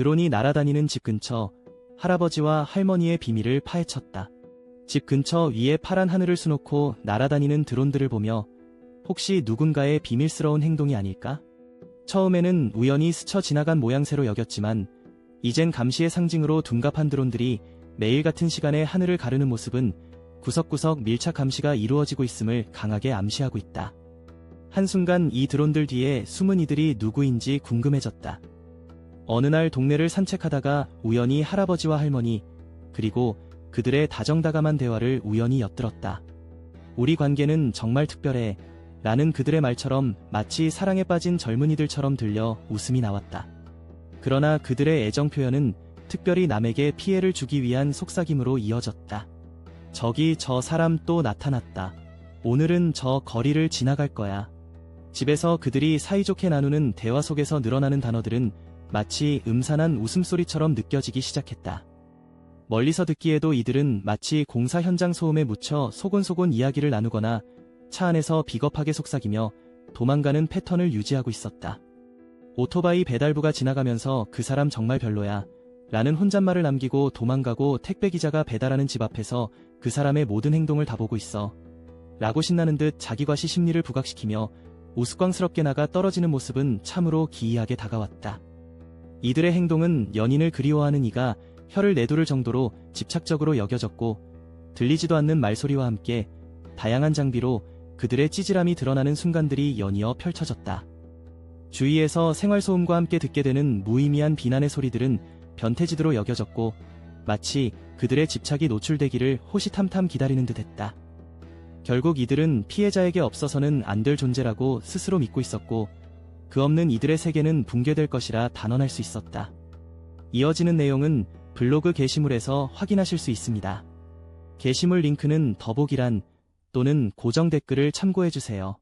드론이 날아다니는 집 근처 할아버지와 할머니의 비밀을 파헤쳤다. 집 근처 위에 파란 하늘을 수놓고 날아다니는 드론들을 보며 혹시 누군가의 비밀스러운 행동이 아닐까? 처음에는 우연히 스쳐 지나간 모양새로 여겼지만 이젠 감시의 상징으로 둔갑한 드론들이 매일 같은 시간에 하늘을 가르는 모습은 구석구석 밀착 감시가 이루어지고 있음을 강하게 암시하고 있다. 한순간 이 드론들 뒤에 숨은 이들이 누구인지 궁금해졌다. 어느 날 동네를 산책하다가 우연히 할아버지와 할머니, 그리고 그들의 다정다감한 대화를 우연히 엿들었다. 우리 관계는 정말 특별해. 라는 그들의 말처럼 마치 사랑에 빠진 젊은이들처럼 들려 웃음이 나왔다. 그러나 그들의 애정 표현은 특별히 남에게 피해를 주기 위한 속삭임으로 이어졌다. 저기 저 사람 또 나타났다. 오늘은 저 거리를 지나갈 거야. 집에서 그들이 사이좋게 나누는 대화 속에서 늘어나는 단어들은 마치 음산한 웃음소리처럼 느껴지기 시작했다. 멀리서 듣기에도 이들은 마치 공사 현장 소음에 묻혀 소곤소곤 이야기를 나누거나 차 안에서 비겁하게 속삭이며 도망가는 패턴을 유지하고 있었다. 오토바이 배달부가 지나가면서 그 사람 정말 별로야. 라는 혼잣말을 남기고 도망가고 택배기자가 배달하는 집 앞에서 그 사람의 모든 행동을 다 보고 있어. 라고 신나는 듯 자기과시 심리를 부각시키며 우스꽝스럽게 나가 떨어지는 모습은 참으로 기이하게 다가왔다. 이들의 행동은 연인을 그리워하는 이가 혀를 내두를 정도로 집착적으로 여겨졌고 들리지도 않는 말소리와 함께 다양한 장비로 그들의 찌질함이 드러나는 순간들이 연이어 펼쳐졌다. 주위에서 생활소음과 함께 듣게 되는 무의미한 비난의 소리들은 변태지드로 여겨졌고 마치 그들의 집착이 노출되기를 호시탐탐 기다리는 듯 했다. 결국 이들은 피해자에게 없어서는 안 될 존재라고 스스로 믿고 있었고 그 없는 이들의 세계는 붕괴될 것이라 단언할 수 있었다. 이어지는 내용은 블로그 게시물에서 확인하실 수 있습니다. 게시물 링크는 더보기란 또는 고정 댓글을 참고해주세요.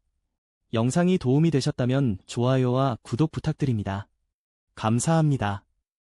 영상이 도움이 되셨다면 좋아요와 구독 부탁드립니다. 감사합니다.